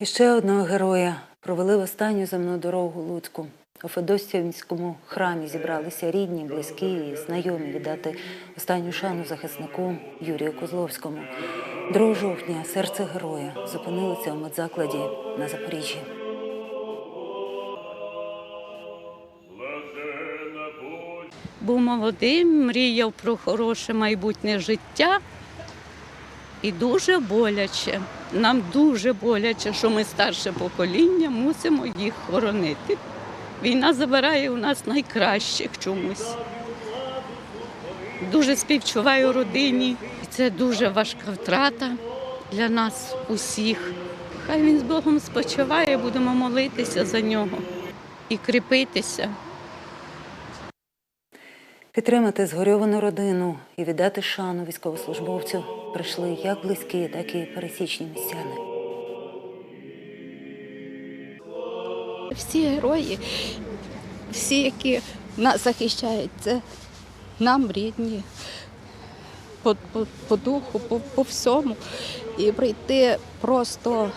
І ще одного героя провели в останню земну дорогу Луцьку. У Федосівському храмі зібралися рідні, близькі і знайомі віддати останню шану захиснику Юрію Козловському. 2 жовтня серце героя зупинилося у медзакладі на Запоріжжі. Був молодим, мріяв про хороше майбутнє життя. І дуже боляче. Нам дуже боляче, що ми старше покоління мусимо їх хоронити. Війна забирає у нас найкращих чомусь. Дуже співчуваю родині. І це дуже важка втрата для нас усіх. Хай він з Богом спочиває, будемо молитися за нього і кріпитися. Підтримати згорьовану родину і віддати шану військовослужбовцю прийшли як близькі, так і пересічні містяни. Всі герої, всі, які нас захищають, це нам рідні по, по, по духу, по, по всьому. І прийти просто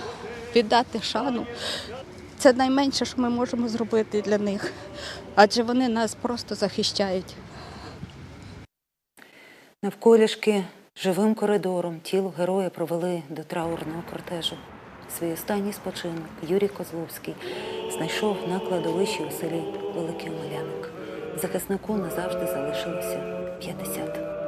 віддати шану. Це найменше, що ми можемо зробити для них, адже вони нас просто захищають. Навколішки живим коридором тіло героя провели до траурного кортежу. Свій останній спочинок Юрій Козловський знайшов на кладовищі у селі Великий Омеляник. Захиснику назавжди залишилося 50.